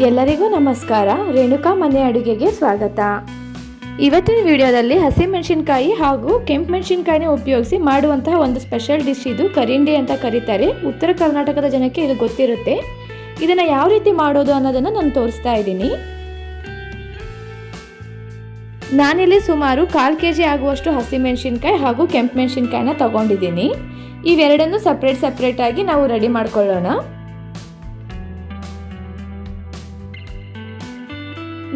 ಎಲ್ಲರಿಗೂ ನಮಸ್ಕಾರ. ರೇಣುಕಾ ಮನೆ ಅಡುಗೆಗೆ ಸ್ವಾಗತ. ಇವತ್ತಿನ ವಿಡಿಯೋದಲ್ಲಿ ಹಸಿಮೆಣಸಿನ್ಕಾಯಿ ಹಾಗೂ ಕೆಂಪು ಮೆಣಸಿನ್ಕಾಯಿನ ಉಪಯೋಗಿಸಿ ಮಾಡುವಂತಹ ಒಂದು ಸ್ಪೆಷಲ್ ಡಿಶ್ ಇದು. ಕರಿಂಡಿ ಅಂತ ಕರೀತಾರೆ. ಉತ್ತರ ಕರ್ನಾಟಕದ ಜನಕ್ಕೆ ಇದು ಗೊತ್ತಿರುತ್ತೆ. ಇದನ್ನು ಯಾವ ರೀತಿ ಮಾಡೋದು ಅನ್ನೋದನ್ನು ನಾನು ತೋರಿಸ್ತಾ ಇದ್ದೀನಿ. ನಾನಿಲ್ಲಿ ಸುಮಾರು ಕಾಲು ಕೆ ಜಿ ಆಗುವಷ್ಟು ಹಸಿಮೆಣಸಿನ್ಕಾಯಿ ಹಾಗೂ ಕೆಂಪು ಮೆಣಸಿನ್ಕಾಯಿನ ತಗೊಂಡಿದ್ದೀನಿ. ಇವೆರಡನ್ನು ಸಪ್ರೇಟ್ ಸಪ್ರೇಟಾಗಿ ನಾವು ರೆಡಿ ಮಾಡ್ಕೊಳ್ಳೋಣ.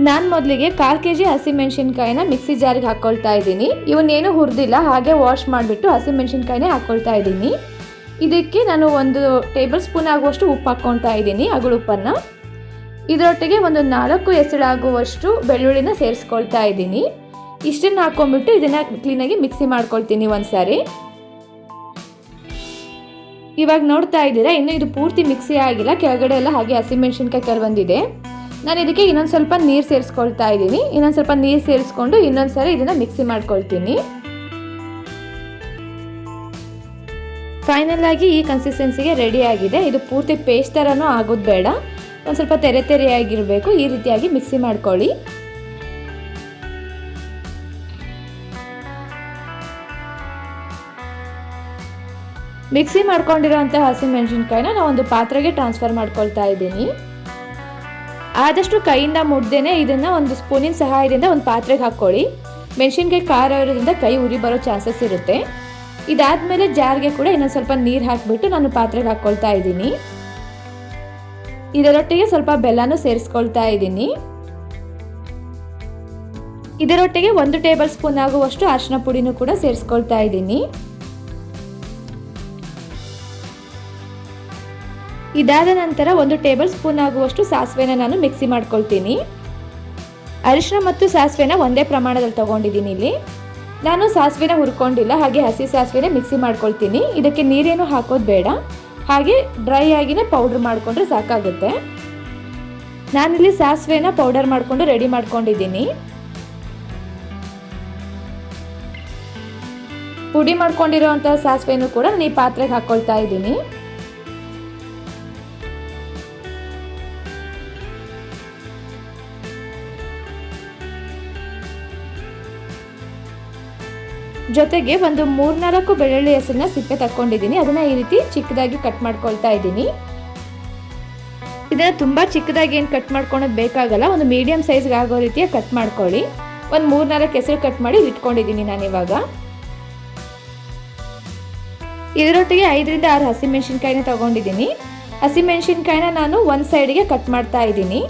ನಾನು ಮೊದಲಿಗೆ ಕಾಲು ಕೆ ಜಿ ಹಸಿಮೆಣ್ಸಿನ್ಕಾಯಿನ ಮಿಕ್ಸಿ ಜಾರಿಗೆ ಹಾಕ್ಕೊಳ್ತಾ ಇದ್ದೀನಿ. ಇವನ್ನೇನು ಹುರಿದಿಲ್ಲ, ಹಾಗೆ ವಾಶ್ ಮಾಡಿಬಿಟ್ಟು ಹಸಿಮೆಣ್ಸಿನ್ಕಾಯಿನೇ ಹಾಕ್ಕೊಳ್ತಾ ಇದ್ದೀನಿ. ಇದಕ್ಕೆ ನಾನು ಒಂದು ಟೇಬಲ್ ಸ್ಪೂನ್ ಆಗುವಷ್ಟು ಉಪ್ಪು ಹಾಕ್ಕೊಳ್ತಾ ಇದ್ದೀನಿ ಅಗಳುಪ್ಪನ್ನು ಇದರೊಟ್ಟಿಗೆ ಒಂದು ನಾಲ್ಕು ಎಸಳಾಗುವಷ್ಟು ಬೆಳ್ಳುಳ್ಳಿನ ಸೇರಿಸ್ಕೊಳ್ತಾ ಇದ್ದೀನಿ. ಇಷ್ಟನ್ನು ಹಾಕ್ಕೊಂಡ್ಬಿಟ್ಟು ಇದನ್ನು ಕ್ಲೀನಾಗಿ ಮಿಕ್ಸಿ ಮಾಡ್ಕೊಳ್ತೀನಿ ಒಂದು ಸಾರಿ ಇವಾಗ ನೋಡ್ತಾ ಇದ್ದೀರಾ, ಇನ್ನು ಇದು ಪೂರ್ತಿ ಮಿಕ್ಸಿ ಆಗಿಲ್ಲ, ಕೆಳಗಡೆ ಎಲ್ಲ ಹಾಗೆ ಹಸಿಮೆಣ್ಸಿನ್ಕಾಯಿ ಕರ್ಬಂದಿದೆ ನಾನು ಇದಕ್ಕೆ ಇನ್ನೊಂದು ಸ್ವಲ್ಪ ನೀರು ಸೇರಿಸ್ಕೊಳ್ತಾ ಇದ್ದೀನಿ. ಇನ್ನೊಂದು ಸ್ವಲ್ಪ ನೀರು ಸೇರಿಸ್ಕೊಂಡು ಇನ್ನೊಂದು ಸಾರಿ ಇದನ್ನು ಮಿಕ್ಸಿ ಮಾಡ್ಕೊಳ್ತೀನಿ. ಫೈನಲ್ ಆಗಿ ಈ ಕನ್ಸಿಸ್ಟೆನ್ಸಿಗೆ ರೆಡಿ ಆಗಿದೆ. ಇದು ಪೂರ್ತಿ ಪೇಸ್ಟ್ ಥರನೂ ಆಗೋದು ಬೇಡ. ಒಂದು ಸ್ವಲ್ಪ ತೆರೆ ತೆರೆಯಾಗಿರಬೇಕು. ಈ ರೀತಿಯಾಗಿ ಮಿಕ್ಸಿ ಮಾಡ್ಕೊಳ್ಳಿ. ಮಿಕ್ಸಿ ಮಾಡ್ಕೊಂಡಿರೋಂಥ ಹಸಿಮೆಣಸಿನ್ಕಾಯಿನ ನಾವು ಒಂದು ಪಾತ್ರೆಗೆ ಟ್ರಾನ್ಸ್ಫರ್ ಮಾಡ್ಕೊಳ್ತಾ ಇದ್ದೀನಿ. ಆದಷ್ಟು ಕೈಯಿಂದ ಮುಡ್ದೇನೆ ಇದನ್ನು ಒಂದು ಸ್ಪೂನಿನ ಸಹಾಯದಿಂದ ಒಂದು ಪಾತ್ರೆಗೆ ಹಾಕ್ಕೊಳ್ಳಿ ಮೆಣಸಿನ್ಕಾಯಿ ಖಾರ ಇರೋದ್ರಿಂದ ಕೈ ಉರಿ ಬರೋ ಚಾನ್ಸಸ್ ಇರುತ್ತೆ. ಇದಾದಮೇಲೆ ಜಾರ್ಗೆ ಕೂಡ ಇನ್ನೊಂದು ಸ್ವಲ್ಪ ನೀರು ಹಾಕಿಬಿಟ್ಟು ನಾನು ಪಾತ್ರೆಗೆ ಹಾಕ್ಕೊಳ್ತಾ ಇದ್ದೀನಿ. ಇದರೊಟ್ಟಿಗೆ ಸ್ವಲ್ಪ ಬೆಲ್ಲನೂ ಸೇರಿಸ್ಕೊಳ್ತಾ ಇದ್ದೀನಿ. ಇದರೊಟ್ಟಿಗೆ ಒಂದು ಟೇಬಲ್ ಸ್ಪೂನ್ ಆಗುವಷ್ಟು ಅರಿಶಿನ ಪುಡಿನೂ ಕೂಡ ಸೇರಿಸ್ಕೊಳ್ತಾ ಇದ್ದೀನಿ. ಇದಾದ ನಂತರ ಒಂದು ಟೇಬಲ್ ಸ್ಪೂನ್ ಆಗುವಷ್ಟು ಸಾಸಿವೆನ ನಾನು ಮಿಕ್ಸಿ ಮಾಡ್ಕೊಳ್ತೀನಿ. ಅರಿಶಿನ ಮತ್ತು ಸಾಸಿವೆನ ಒಂದೇ ಪ್ರಮಾಣದಲ್ಲಿ ತಗೊಂಡಿದ್ದೀನಿ ಇಲ್ಲಿ. ನಾನು ಸಾಸಿವೆನ ಹುರ್ಕೊಂಡಿಲ್ಲ, ಹಾಗೆ ಹಸಿ ಸಾಸಿವೆನ ಮಿಕ್ಸಿ ಮಾಡ್ಕೊಳ್ತೀನಿ. ಇದಕ್ಕೆ ನೀರೇನು ಹಾಕೋದು ಬೇಡ. ಹಾಗೆ ಡ್ರೈ ಆಗಿನೇ ಪೌಡ್ರ್ ಮಾಡಿಕೊಂಡ್ರೆ ಸಾಕಾಗುತ್ತೆ. ನಾನಿಲ್ಲಿ ಸಾಸಿವೆನ ಪೌಡರ್ ಮಾಡಿಕೊಂಡು ರೆಡಿ ಮಾಡ್ಕೊಂಡಿದ್ದೀನಿ. ಪುಡಿ ಮಾಡ್ಕೊಂಡಿರೋವಂಥ ಸಾಸಿವೆನೂ ಕೂಡ ನಾನು ಈ ಪಾತ್ರೆಗೆ ಹಾಕ್ಕೊಳ್ತಾ ಇದ್ದೀನಿ. ಜೊತೆಗೆ ಒಂದು ಮೂರ್ನಾಲ್ಕು ಬೆಳ್ಳುಳ್ಳಿ ಹೆಸರನ್ನ ಸಿಪ್ಪೆ ತಕ್ಕೊಂಡಿದ್ದೀನಿ. ಅದನ್ನ ಈ ರೀತಿ ಚಿಕ್ಕದಾಗಿ ಕಟ್ ಮಾಡ್ಕೊಳ್ತಾ ಇದ್ದೀನಿ. ಇದನ್ನ ತುಂಬಾ ಚಿಕ್ಕದಾಗಿ ಏನು ಕಟ್ ಮಾಡ್ಕೊಳೋದು ಬೇಕಾಗಲ್ಲ, ಒಂದು ಮೀಡಿಯಂ ಸೈಜ್ಗೆ ಆಗೋ ರೀತಿಯ ಕಟ್ ಮಾಡ್ಕೊಳ್ಳಿ. ಒಂದು ಮೂರ್ನಾಲ್ಕು ಹೆಸರು ಕಟ್ ಮಾಡಿ ಇಟ್ಕೊಂಡಿದ್ದೀನಿ ನಾನು ಇವಾಗ. ಇದರೊಟ್ಟಿಗೆ ಐದರಿಂದ ಆರು ಹಸಿಮೆಣಸಿನ್ಕಾಯಿನ ತಗೊಂಡಿದ್ದೀನಿ. ಹಸಿಮೆಣಸಿನ್ಕಾಯಿನ ನಾನು ಒಂದು ಸೈಡಿಗೆ ಕಟ್ ಮಾಡ್ತಾ ಇದ್ದೀನಿ.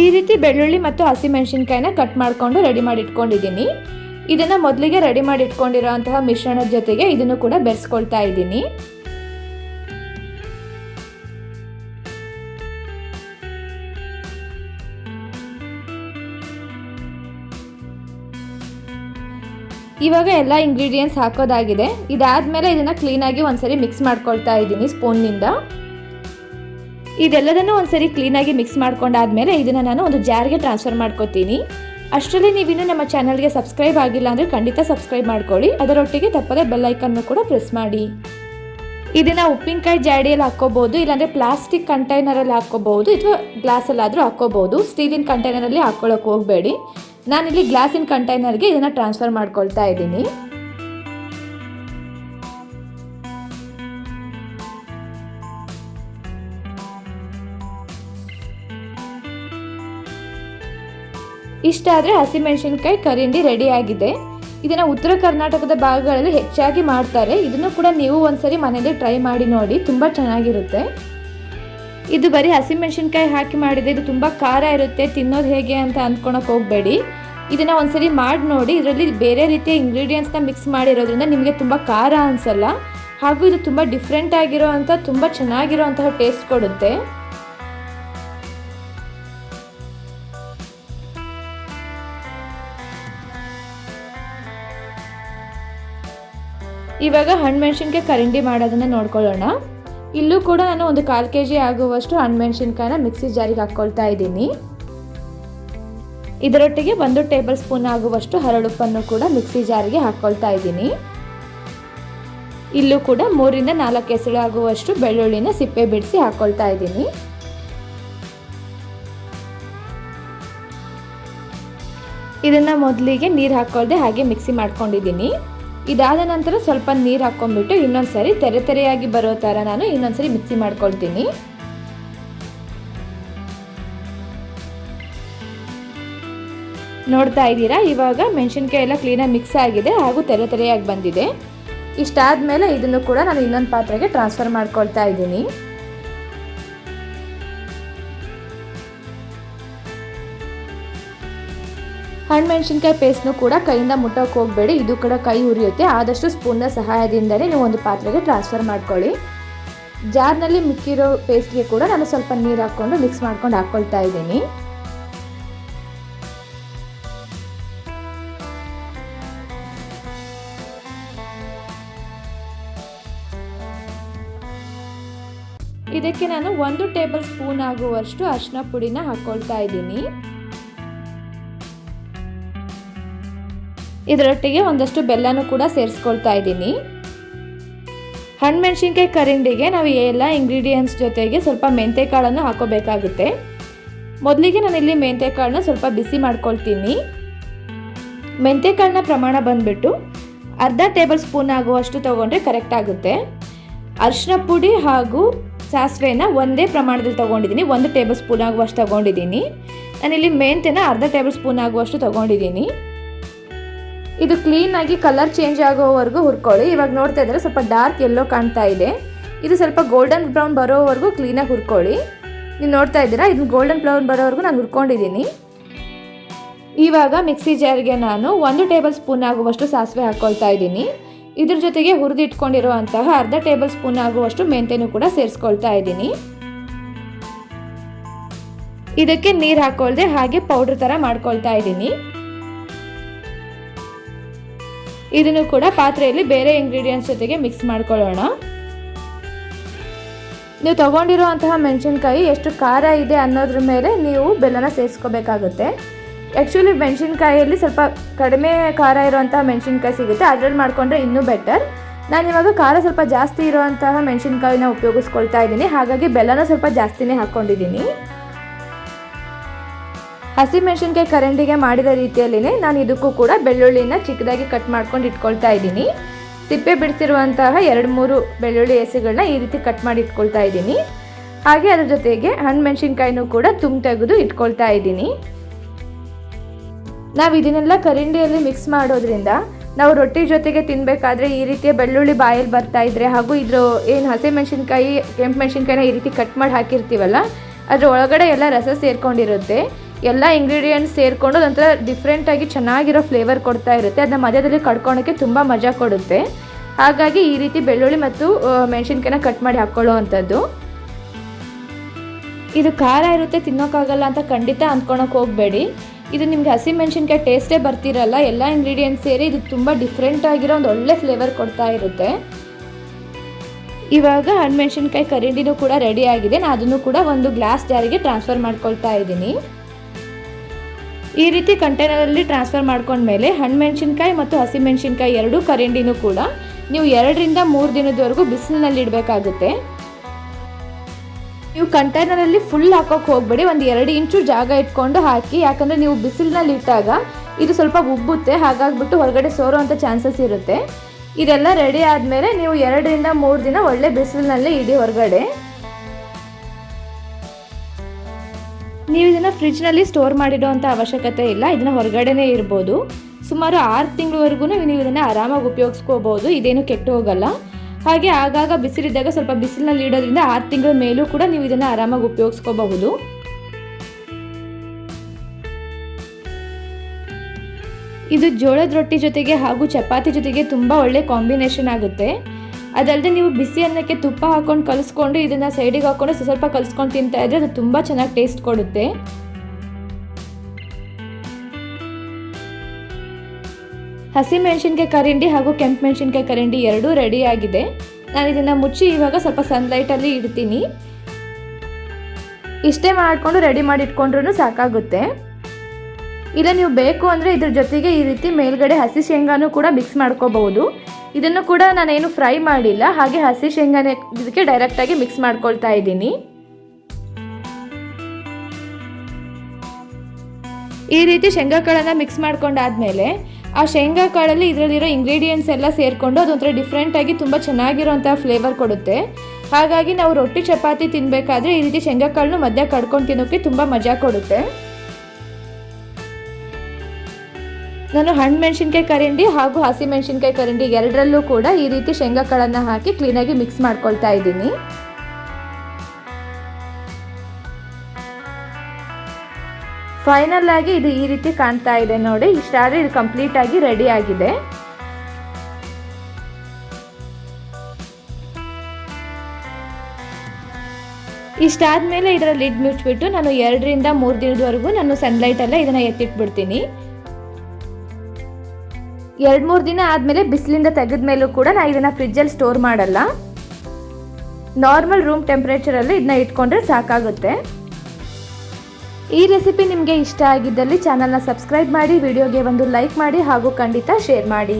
ಈ ರೀತಿ ಬೆಳ್ಳುಳ್ಳಿ ಮತ್ತು ಹಸಿಮೆಣಸಿನ್ಕಾಯಿನ ಕಟ್ ಮಾಡಿಕೊಂಡು ರೆಡಿ ಮಾಡಿ ಇಟ್ಕೊಂಡಿದ್ದೀನಿ ಇದನ್ನು ಮೊದಲಿಗೆ ರೆಡಿ ಮಾಡಿ ಇಟ್ಕೊಂಡಿರೋಂತಹ ಮಿಶ್ರಣದ ಜೊತೆಗೆ ಇದನ್ನು ಕೂಡ ಬೆರೆಸ್ಕೊಳ್ತಾ ಇದ್ದೀನಿ. ಇವಾಗ ಎಲ್ಲ ಇಂಗ್ರೀಡಿಯೆಂಟ್ಸ್ ಹಾಕೋದಾಗಿದೆ. ಇದಾದ್ಮೇಲೆ ಇದನ್ನ ಕ್ಲೀನಾಗಿ ಒಂದ್ಸರಿ ಮಿಕ್ಸ್ ಮಾಡ್ಕೊಳ್ತಾ ಇದ್ದೀನಿ ಸ್ಪೂನ್ನಿಂದ ಇದೆಲ್ಲದನ್ನು ಒಂದ್ಸರಿ ಕ್ಲೀನಾಗಿ ಮಿಕ್ಸ್ ಮಾಡ್ಕೊಂಡಾದ್ಮೇಲೆ ಇದನ್ನು ನಾನು ಒಂದು ಜಾರ್ಗೆ ಟ್ರಾನ್ಸ್ಫರ್ ಮಾಡ್ಕೋತೀನಿ. ಅಷ್ಟರಲ್ಲಿ ನೀವಿನ್ನೂ ನಮ್ಮ ಚಾನಲ್ಗೆ ಸಬ್ಸ್ಕ್ರೈಬ್ ಆಗಿಲ್ಲ ಅಂದರೆ ಖಂಡಿತ ಸಬ್ಸ್ಕ್ರೈಬ್ ಮಾಡ್ಕೊಳ್ಳಿ. ಅದರೊಟ್ಟಿಗೆ ತಪ್ಪದೆ ಬೆಲ್ ಐಕನ್ನು ಕೂಡ ಪ್ರೆಸ್ ಮಾಡಿ. ಇದನ್ನು ಉಪ್ಪಿನಕಾಯಿ ಜಾಡಿಯಲ್ಲಿ ಹಾಕ್ಕೋಬೋದು, ಇಲ್ಲಾಂದರೆ ಪ್ಲಾಸ್ಟಿಕ್ ಕಂಟೈನರಲ್ಲಿ ಹಾಕ್ಕೋಬೋದು ಅಥವಾ ಗ್ಲಾಸಲ್ಲಾದರೂ ಹಾಕ್ಕೋಬೋದು. ಸ್ಟೀಲಿನ ಕಂಟೈನರಲ್ಲಿ ಹಾಕ್ಕೊಳ್ಳೋಕೆ ಹೋಗಬೇಡಿ. ನಾನಿಲ್ಲಿ ಗ್ಲಾಸಿನ ಕಂಟೈನರ್ಗೆ ಇದನ್ನು ಟ್ರಾನ್ಸ್ಫರ್ ಮಾಡ್ಕೊಳ್ತಾ ಇದ್ದೀನಿ. ಇಷ್ಟಾದರೆ ಹಸಿಮೆಣಸಿನ್ಕಾಯಿ ಕರಿಂಡಿ ರೆಡಿಯಾಗಿದೆ ಇದನ್ನು ಉತ್ತರ ಕರ್ನಾಟಕದ ಭಾಗಗಳಲ್ಲಿ ಹೆಚ್ಚಾಗಿ ಮಾಡ್ತಾರೆ. ಇದನ್ನು ಕೂಡ ನೀವು ಒಂದ್ಸರಿ ಮನೆಯಲ್ಲಿ ಟ್ರೈ ಮಾಡಿ ನೋಡಿ, ತುಂಬ ಚೆನ್ನಾಗಿರುತ್ತೆ. ಇದು ಬರೀ ಹಸಿಮೆಣಸಿನ್ಕಾಯಿ ಹಾಕಿ ಮಾಡಿದೆ ಇದು ತುಂಬ ಖಾರ ಇರುತ್ತೆ, ತಿನ್ನೋದು ಹೇಗೆ ಅಂತ ಅಂದ್ಕೊಳಕ್ಕೆ ಹೋಗಬೇಡಿ. ಇದನ್ನು ಒಂದ್ಸರಿ ಮಾಡಿ ನೋಡಿ, ಇದರಲ್ಲಿ ಬೇರೆ ರೀತಿಯ ಇಂಗ್ರೀಡಿಯೆಂಟ್ಸ್ನ ಮಿಕ್ಸ್ ಮಾಡಿರೋದ್ರಿಂದ ನಿಮಗೆ ತುಂಬ ಖಾರ ಅನಿಸಲ್ಲ. ಹಾಗೂ ಇದು ತುಂಬ ಡಿಫ್ರೆಂಟ್ ಆಗಿರೋ ಅಂಥ ತುಂಬ ಚೆನ್ನಾಗಿರೋ ಟೇಸ್ಟ್ ಕೊಡುತ್ತೆ. ಇವಾಗ ಹಣ್ಣು ಮೆಣಸಿನ್ಕಾಯಿ ಕರಿಂಡಿ ಮಾಡೋದನ್ನು ನೋಡ್ಕೊಳ್ಳೋಣ. ಇಲ್ಲೂ ಕೂಡ ನಾನು ಒಂದು ಕಾಲು ಕೆ ಜಿ ಆಗುವಷ್ಟು ಹಣ್ಣು ಮೆಣಸಿನ್ಕಾಯಿನ ಮಿಕ್ಸಿ ಜಾರಿಗೆ ಹಾಕ್ಕೊಳ್ತಾ ಇದ್ದೀನಿ. ಇದರೊಟ್ಟಿಗೆ ಒಂದು ಟೇಬಲ್ ಸ್ಪೂನ್ ಆಗುವಷ್ಟು ಹರಳುಪ್ಪನ್ನು ಕೂಡ ಮಿಕ್ಸಿ ಜಾರಿಗೆ ಹಾಕ್ಕೊಳ್ತಾ ಇದ್ದೀನಿ. ಇಲ್ಲೂ ಕೂಡ ಮೂರಿಂದ ನಾಲ್ಕು ಎಸಳಾಗುವಷ್ಟು ಬೆಳ್ಳುಳ್ಳಿನ ಸಿಪ್ಪೆ ಬಿಡಿಸಿ ಹಾಕ್ಕೊಳ್ತಾ ಇದ್ದೀನಿ. ಇದನ್ನು ಮೊದಲಿಗೆ ನೀರು ಹಾಕ್ಕೊಳ್ದೆ ಹಾಗೆ ಮಿಕ್ಸಿ ಮಾಡ್ಕೊಂಡಿದ್ದೀನಿ. ಇದಾದ ನಂತರ ಸ್ವಲ್ಪ ನೀರು ಹಾಕ್ಕೊಂಡ್ಬಿಟ್ಟು ಇನ್ನೊಂದ್ಸರಿ ತೆರೆ ತೆರೆಯಾಗಿ ಬರೋ ಥರ ನಾನು ಇನ್ನೊಂದ್ಸರಿ ಮಿಕ್ಸಿ ಮಾಡ್ಕೊಳ್ತೀನಿ. ನೋಡ್ತಾ ಇದ್ದೀರಾ? ಇವಾಗ ಮೆಣಸಿನ್ಕಾಯಿ ಎಲ್ಲ ಕ್ಲೀನಾಗಿ ಮಿಕ್ಸ್ ಆಗಿದೆ ಹಾಗೂ ತೆರೆ ತೆರೆಯಾಗಿ ಬಂದಿದೆ. ಇಷ್ಟಾದಮೇಲೆ ಇದನ್ನು ಕೂಡ ನಾನು ಇನ್ನೊಂದು ಪಾತ್ರೆಗೆ ಟ್ರಾನ್ಸ್ಫರ್ ಮಾಡ್ಕೊಳ್ತಾ ಇದ್ದೀನಿ. ಹಣ್ಣು ಮೆಣಸಿನ್ಕಾಯಿ ಪೇಸ್ಟ್ನು ಕೂಡ ಕೈಯಿಂದ ಮುಟ್ಟೋಕೆ ಹೋಗಬೇಡಿ. ಇದು ಕೂಡ ಕೈ ಉರಿಯುತ್ತೆ. ಆದಷ್ಟು ಸ್ಪೂನ್ನ ಸಹಾಯದಿಂದಲೇ ನೀವು ಒಂದು ಪಾತ್ರೆಗೆ ಟ್ರಾನ್ಸ್ಫರ್ ಮಾಡ್ಕೊಳ್ಳಿ. ಜಾರ್ನಲ್ಲಿ ಮಿಕ್ಕಿರೋ ಪೇಸ್ಟ್ಗೆ ಕೂಡ ನಾನು ಸ್ವಲ್ಪ ನೀರು ಹಾಕ್ಕೊಂಡು ಮಿಕ್ಸ್ ಮಾಡ್ಕೊಂಡು ಹಾಕ್ಕೊಳ್ತಾ ಇದ್ದೀನಿ. ಇದಕ್ಕೆ ನಾನು ಒಂದು ಟೇಬಲ್ ಸ್ಪೂನ್ ಆಗುವಷ್ಟು ಅರಿಶಿನ ಪುಡಿನ ಹಾಕ್ಕೊಳ್ತಾ ಇದ್ದೀನಿ. ಇದರೊಟ್ಟಿಗೆ ಒಂದಷ್ಟು ಬೆಲ್ಲನೂ ಕೂಡ ಸೇರಿಸ್ಕೊಳ್ತಾ ಇದ್ದೀನಿ. ಹಣ್ಣು ಮೆಣಸಿನ್ಕಾಯಿ ಕರಿಂಡಿಗೆ ನಾವು ಎಲ್ಲ ಇಂಗ್ರೀಡಿಯೆಂಟ್ಸ್ ಜೊತೆಗೆ ಸ್ವಲ್ಪ ಮೆಂತೆ ಕಾಳನ್ನು ಹಾಕೋಬೇಕಾಗುತ್ತೆ. ಮೊದಲಿಗೆ ನಾನಿಲ್ಲಿ ಮೆಂತೆ ಕಾಳನ್ನ ಸ್ವಲ್ಪ ಬಿಸಿ ಮಾಡ್ಕೊಳ್ತೀನಿ. ಮೆಂತೆ ಕಾಳನ್ನ ಪ್ರಮಾಣ ಬಂದುಬಿಟ್ಟು ಅರ್ಧ ಟೇಬಲ್ ಸ್ಪೂನ್ ಆಗುವಷ್ಟು ತೊಗೊಂಡ್ರೆ ಕರೆಕ್ಟ್ ಆಗುತ್ತೆ. ಅರಿಶಿನ ಪುಡಿ ಹಾಗೂ ಸಾಸಿವೆನ ಒಂದೇ ಪ್ರಮಾಣದಲ್ಲಿ ತೊಗೊಂಡಿದ್ದೀನಿ. ಒಂದು ಟೇಬಲ್ ಸ್ಪೂನ್ ಆಗುವಷ್ಟು ತೊಗೊಂಡಿದ್ದೀನಿ. ನಾನಿಲ್ಲಿ ಮೆಂತೆನ ಅರ್ಧ ಟೇಬಲ್ ಸ್ಪೂನ್ ಆಗುವಷ್ಟು ತೊಗೊಂಡಿದ್ದೀನಿ. ಇದು ಕ್ಲೀನಾಗಿ ಕಲರ್ ಚೇಂಜ್ ಆಗೋವರೆಗೂ ಹುರ್ಕೊಳ್ಳಿ. ಇವಾಗ ನೋಡ್ತಾ ಇದ್ದಾರೆ ಸ್ವಲ್ಪ ಡಾರ್ಕ್ ಎಲ್ಲೋ ಕಾಣ್ತಾ ಇದೆ. ಇದು ಸ್ವಲ್ಪ ಗೋಲ್ಡನ್ ಬ್ರೌನ್ ಬರೋವರೆಗೂ ಕ್ಲೀನಾಗಿ ಹುರ್ಕೊಳ್ಳಿ. ನೀವು ನೋಡ್ತಾ ಇದ್ದೀರಾ? ಇದನ್ನ ಗೋಲ್ಡನ್ ಬ್ರೌನ್ ಬರೋವರೆಗೂ ನಾನು ಹುರ್ಕೊಂಡಿದ್ದೀನಿ ಇವಾಗ ಮಿಕ್ಸಿ ಜಾರ್ಗೆ ನಾನು ಒಂದು ಟೇಬಲ್ ಸ್ಪೂನ್ ಆಗುವಷ್ಟು ಸಾಸಿವೆ ಹಾಕ್ಕೊಳ್ತಾ ಇದ್ದೀನಿ. ಇದ್ರ ಜೊತೆಗೆ ಹುರಿದಿಟ್ಕೊಂಡಿರುವಂತಹ ಅರ್ಧ ಟೇಬಲ್ ಸ್ಪೂನ್ ಆಗುವಷ್ಟು ಮೆಂತೆನೂ ಕೂಡ ಸೇರಿಸ್ಕೊಳ್ತಾ ಇದ್ದೀನಿ. ಇದಕ್ಕೆ ನೀರು ಹಾಕ್ಕೊಳ್ದೆ ಹಾಗೆ ಪೌಡ್ರ್ ಥರ ಮಾಡ್ಕೊಳ್ತಾ ಇದ್ದೀನಿ. ಇದನ್ನು ಕೂಡ ಪಾತ್ರೆಯಲ್ಲಿ ಬೇರೆ ಇಂಗ್ರೀಡಿಯೆಂಟ್ಸ್ ಜೊತೆಗೆ ಮಿಕ್ಸ್ ಮಾಡ್ಕೊಳ್ಳೋಣ. ನೀವು ತಗೊಂಡಿರುವಂತಹ ಮೆಣಸಿನ್ಕಾಯಿ ಎಷ್ಟು ಖಾರ ಇದೆ ಅನ್ನೋದ್ರ ಮೇಲೆ ನೀವು ಬೆಲ್ಲನ ಸೇರಿಸ್ಕೋಬೇಕಾಗುತ್ತೆ. ಆ್ಯಕ್ಚುಲಿ ಮೆಣಸಿನ್ಕಾಯಿಯಲ್ಲಿ ಸ್ವಲ್ಪ ಕಡಿಮೆ ಖಾರ ಇರುವಂತಹ ಮೆಣಸಿನ್ಕಾಯಿ ಸಿಗುತ್ತೆ, ಅದ್ರಲ್ಲಿ ಮಾಡಿಕೊಂಡ್ರೆ ಇನ್ನೂ ಬೆಟರ್ ನಾನು ಇವಾಗ ಖಾರ ಸ್ವಲ್ಪ ಜಾಸ್ತಿ ಇರುವಂತಹ ಮೆಣಸಿನ್ಕಾಯಿನ ಉಪಯೋಗಿಸ್ಕೊಳ್ತಾ ಇದ್ದೀನಿ, ಹಾಗಾಗಿ ಬೆಲ್ಲನ ಸ್ವಲ್ಪ ಜಾಸ್ತಿನೇ ಹಾಕ್ಕೊಂಡಿದ್ದೀನಿ ಹಸಿ ಮೆಣಸಿನ್ಕಾಯಿ ಕರಂಡಿಗೆ ಮಾಡಿದ ರೀತಿಯಲ್ಲಿನೇ ನಾನು ಇದಕ್ಕೂ ಕೂಡ ಬೆಳ್ಳುಳ್ಳಿನ ಚಿಕ್ಕದಾಗಿ ಕಟ್ ಮಾಡ್ಕೊಂಡು ಇಟ್ಕೊಳ್ತಾ ಇದ್ದೀನಿ. ಸಿಪ್ಪೆ ಬಿಡಿಸಿರುವಂತಹ ಎರಡು ಮೂರು ಬೆಳ್ಳುಳ್ಳಿ ಎಸೆಗಳನ್ನ ಈ ರೀತಿ ಕಟ್ ಮಾಡಿ ಇಟ್ಕೊಳ್ತಾ ಇದ್ದೀನಿ. ಹಾಗೆ ಅದ್ರ ಜೊತೆಗೆ ಹಣ್ಣು ಮೆಣಸಿನ್ಕಾಯಿನೂ ಕೂಡ ತುಂಬ ತೆಗೆದು ಇಟ್ಕೊಳ್ತಾ ಇದ್ದೀನಿ. ನಾವು ಇದನ್ನೆಲ್ಲ ಕರಿಂಡಿಯಲ್ಲಿ ಮಿಕ್ಸ್ ಮಾಡೋದ್ರಿಂದ ನಾವು ರೊಟ್ಟಿ ಜೊತೆಗೆ ತಿನ್ನಬೇಕಾದ್ರೆ ಈ ರೀತಿಯ ಬೆಳ್ಳುಳ್ಳಿ ಬಾಯಲ್ಲಿ ಬರ್ತಾ ಇದ್ರೆ ಹಾಗೂ ಇದ್ರ ಏನು ಹಸಿ ಮೆಣಸಿನ್ಕಾಯಿ, ಕೆಂಪು ಮೆಣಸಿನ್ಕಾಯಿನ ಈ ರೀತಿ ಕಟ್ ಮಾಡಿ ಹಾಕಿರ್ತೀವಲ್ಲ, ಅದರ ಒಳಗಡೆ ಎಲ್ಲ ರಸ ಸೇರ್ಕೊಂಡಿರುತ್ತೆ. ಎಲ್ಲ ಇಂಗ್ರೀಡಿಯೆಂಟ್ಸ್ ಸೇರಿಕೊಂಡು ಅದೊಂಥರ ಡಿಫ್ರೆಂಟಾಗಿ ಚೆನ್ನಾಗಿರೋ ಫ್ಲೇವರ್ ಕೊಡ್ತಾ ಇರುತ್ತೆ. ಅದನ್ನ ಮಧ್ಯದಲ್ಲಿ ಕಡ್ಕೊಳಕ್ಕೆ ತುಂಬ ಮಜಾ ಕೊಡುತ್ತೆ. ಹಾಗಾಗಿ ಈ ರೀತಿ ಬೆಳ್ಳುಳ್ಳಿ ಮತ್ತು ಮೆಣಸಿನ್ಕಾಯಿನ ಕಟ್ ಮಾಡಿ ಹಾಕ್ಕೊಳ್ಳೋ ಅಂಥದ್ದು ಇದು ಖಾರ ಇರುತ್ತೆ, ತಿನ್ನೋಕ್ಕಾಗಲ್ಲ ಅಂತ ಖಂಡಿತ ಅಂದ್ಕೊಳಕ್ಕೆ ಹೋಗಬೇಡಿ. ಇದು ನಿಮಗೆ ಹಸಿ ಮೆಣಸಿನ್ಕಾಯಿ ಟೇಸ್ಟೇ ಬರ್ತಿರಲ್ಲ, ಎಲ್ಲ ಇಂಗ್ರೀಡಿಯೆಂಟ್ಸ್ ಸೇರಿ ಇದು ತುಂಬ ಡಿಫ್ರೆಂಟ್ ಆಗಿರೋ ಒಂದು ಒಳ್ಳೆ ಫ್ಲೇವರ್ ಕೊಡ್ತಾ ಇರುತ್ತೆ. ಇವಾಗ ಹಣ್ಣು ಮೆಣಸಿನ್ಕಾಯಿ ಕರಿಂಡಿನೂ ಕೂಡ ರೆಡಿ ಆಗಿದೆ. ನಾನು ಅದನ್ನು ಕೂಡ ಒಂದು ಗ್ಲಾಸ್ ಜಾರಿಗೆ ಟ್ರಾನ್ಸ್ಫರ್ ಮಾಡ್ಕೊಳ್ತಾ ಇದ್ದೀನಿ. ಈ ರೀತಿ ಕಂಟೈನರಲ್ಲಿ ಟ್ರಾನ್ಸ್ಫರ್ ಮಾಡ್ಕೊಂಡ್ಮೇಲೆ ಹಣ್ಣು ಮೆಣಸಿನ್ಕಾಯಿ ಮತ್ತು ಹಸಿ ಮೆಣಸಿನ್ಕಾಯಿ ಎರಡೂ ಕರೆಂಡಿನೂ ಕೂಡ ನೀವು ಎರಡರಿಂದ ಮೂರು ದಿನದವರೆಗೂ ಬಿಸಿಲಿನಲ್ಲಿ ಇಡಬೇಕಾಗುತ್ತೆ. ನೀವು ಕಂಟೈನರಲ್ಲಿ ಫುಲ್ ಹಾಕೋಕೆ ಹೋಗಬೇಡಿ, ಒಂದು ಎರಡು ಇಂಚು ಜಾಗ ಇಟ್ಕೊಂಡು ಹಾಕಿ, ಯಾಕಂದರೆ ನೀವು ಬಿಸಿಲಿನಲ್ಲಿ ಇಟ್ಟಾಗ ಇದು ಸ್ವಲ್ಪ ಉಬ್ಬುತ್ತೆ, ಹಾಗಾಗ್ಬಿಟ್ಟು ಹೊರಗಡೆ ಸೋರೋವಂಥ ಚಾನ್ಸಸ್ ಇರುತ್ತೆ. ಇದೆಲ್ಲ ರೆಡಿ ಆದಮೇಲೆ ನೀವು ಎರಡರಿಂದ ಮೂರು ದಿನ ಒಳ್ಳೆ ಬಿಸಿಲಿನಲ್ಲಿ ಇಡಿ ಹೊರಗಡೆ. ನೀವು ಇದನ್ನು ಫ್ರಿಜ್ನಲ್ಲಿ ಸ್ಟೋರ್ ಮಾಡಿಡುವಂಥ ಅವಶ್ಯಕತೆ ಇಲ್ಲ, ಇದನ್ನು ಹೊರಗಡೆನೇ ಇರ್ಬೋದು. ಸುಮಾರು ಆರು ತಿಂಗಳವರೆಗೂ ನೀವು ಇದನ್ನು ಆರಾಮಾಗಿ ಉಪಯೋಗಿಸ್ಕೋಬೋದು ಇದೇನು ಕೆಟ್ಟು ಹೋಗಲ್ಲ. ಹಾಗೆ ಆಗಾಗ ಬಿಸಿಲಿದ್ದಾಗ ಸ್ವಲ್ಪ ಬಿಸಿಲಿನಲ್ಲಿ ಇಡೋದ್ರಿಂದ ಆರು ತಿಂಗಳ ಮೇಲೂ ಕೂಡ ನೀವು ಇದನ್ನು ಆರಾಮಾಗಿ ಉಪಯೋಗಿಸ್ಕೋಬಹುದು. ಇದು ಜೋಳದ ರೊಟ್ಟಿ ಜೊತೆಗೆ ಹಾಗೂ ಚಪಾತಿ ಜೊತೆಗೆ ತುಂಬ ಒಳ್ಳೆ ಕಾಂಬಿನೇಷನ್ ಆಗುತ್ತೆ. ಅದಲ್ಲದೆ ನೀವು ಬಿಸಿ ಅನ್ನಕ್ಕೆ ತುಪ್ಪ ಹಾಕೊಂಡು ಕಲಿಸ್ಕೊಂಡು ಇದನ್ನು ಸೈಡಿಗೆ ಹಾಕೊಂಡು ಸ್ವಲ್ಪ ಕಲಿಸ್ಕೊಂಡು ತಿಂತಾ ಇದ್ರೆ ಅದು ತುಂಬ ಚೆನ್ನಾಗಿ ಟೇಸ್ಟ್ ಕೊಡುತ್ತೆ. ಹಸಿ ಮೆಣಸಿನ್ಕಾಯಿ ಕರಿಂಡಿ ಹಾಗೂ ಕೆಂಪು ಮೆಣಸಿನ್ಕಾಯಿ ಕರಿಂಡಿ ಎರಡೂ ರೆಡಿ ಆಗಿದೆ. ನಾನು ಇದನ್ನು ಮುಚ್ಚಿ ಇವಾಗ ಸ್ವಲ್ಪ ಸನ್ಲೈಟಲ್ಲಿ ಇಡ್ತೀನಿ. ಇಷ್ಟೇ ಮಾಡಿಕೊಂಡು ರೆಡಿ ಮಾಡಿ ಇಟ್ಕೊಂಡ್ರೂ ಸಾಕಾಗುತ್ತೆ. ಇಲ್ಲ ನೀವು ಬೇಕು ಅಂದರೆ ಇದ್ರ ಜೊತೆಗೆ ಈ ರೀತಿ ಮೇಲ್ಗಡೆ ಹಸಿ ಶೇಂಗಾನು ಕೂಡ ಮಿಕ್ಸ್ ಮಾಡ್ಕೋಬಹುದು. ಇದನ್ನು ಕೂಡ ನಾನೇನು ಫ್ರೈ ಮಾಡಿಲ್ಲ. ಹಾಗೆ ಹಸಿ ಶೇಂಗಾನೆ ಇದಕ್ಕೆ ಡೈರೆಕ್ಟಾಗಿ ಮಿಕ್ಸ್ ಮಾಡ್ಕೊಳ್ತಾ ಇದ್ದೀನಿ. ಈ ರೀತಿ ಶೇಂಗಾ ಕಾಳನ್ನ ಮಿಕ್ಸ್ ಮಾಡ್ಕೊಂಡಾದ್ಮೇಲೆ ಆ ಶೇಂಗಾ ಕಾಳಲ್ಲಿ ಇದರಲ್ಲಿರೋ ಇಂಗ್ರೀಡಿಯೆಂಟ್ಸ್ ಎಲ್ಲ ಸೇರಿಕೊಂಡು ಅದೊಂಥರ ಡಿಫ್ರೆಂಟಾಗಿ ತುಂಬ ಚೆನ್ನಾಗಿರೋಂಥ ಫ್ಲೇವರ್ ಕೊಡುತ್ತೆ. ಹಾಗಾಗಿ ನಾವು ರೊಟ್ಟಿ ಚಪಾತಿ ತಿನ್ನಬೇಕಾದ್ರೆ ಈ ರೀತಿ ಶೇಂಗಾ ಕಾಳನ್ನು ಮಧ್ಯ ಕಡ್ಕೊಂಡು ತಿನ್ನೋಕ್ಕೆ ತುಂಬ ಮಜಾ ಕೊಡುತ್ತೆ. ನಾನು ಹಣ್ಣು ಮೆಣಸಿನ್ಕಾಯಿ ಕರಿಂಡಿ ಹಾಗೂ ಹಸಿ ಮೆಣಸಿನ್ಕಾಯಿ ಕರಿಂಡಿ ಎರಡರಲ್ಲೂ ಕೂಡ ಈ ರೀತಿ ಶೇಂಗಾಕಾಳನ್ನು ಹಾಕಿ ಕ್ಲೀನಾಗಿ ಮಿಕ್ಸ್ ಮಾಡ್ಕೊಳ್ತಾ ಇದ್ದೀನಿ. ಫೈನಲ್ ಆಗಿ ಇದು ಈ ರೀತಿ ಕಾಣ್ತಾ ಇದೆ ನೋಡಿ. ಇಷ್ಟಾದರೆ ಇದು ಕಂಪ್ಲೀಟ್ ಆಗಿ ರೆಡಿ ಆಗಿದೆ. ಇಷ್ಟಾದ್ಮೇಲೆ ಇದರ ಲಿಡ್ ಮುಚ್ಚಿಬಿಟ್ಟು ನಾನು ಎರಡರಿಂದ ಮೂರು ದಿನದವರೆಗೂ ನಾನು ಸನ್ಲೈಟಲ್ಲೇ ಇದನ್ನು ಎತ್ತಿಟ್ಬಿಡ್ತೀನಿ. ಎರಡು ಮೂರು ದಿನ ಆದಮೇಲೆ ಬಿಸಿಲಿಂದ ತೆಗೆದ ಮೇಲೂ ಕೂಡ ನಾನು ಇದನ್ನು ಫ್ರಿಜ್ಜಲ್ಲಿ ಸ್ಟೋರ್ ಮಾಡಲ್ಲ. ನಾರ್ಮಲ್ ರೂಮ್ ಟೆಂಪ್ರೇಚರಲ್ಲಿ ಇದನ್ನ ಇಟ್ಕೊಂಡ್ರೆ ಸಾಕಾಗುತ್ತೆ. ಈ ರೆಸಿಪಿ ನಿಮಗೆ ಇಷ್ಟ ಆಗಿದ್ದಲ್ಲಿ ಚಾನಲ್ನ ಸಬ್ಸ್ಕ್ರೈಬ್ ಮಾಡಿ, ವಿಡಿಯೋಗೆ ಒಂದು ಲೈಕ್ ಮಾಡಿ ಹಾಗೂ ಖಂಡಿತ ಶೇರ್ ಮಾಡಿ.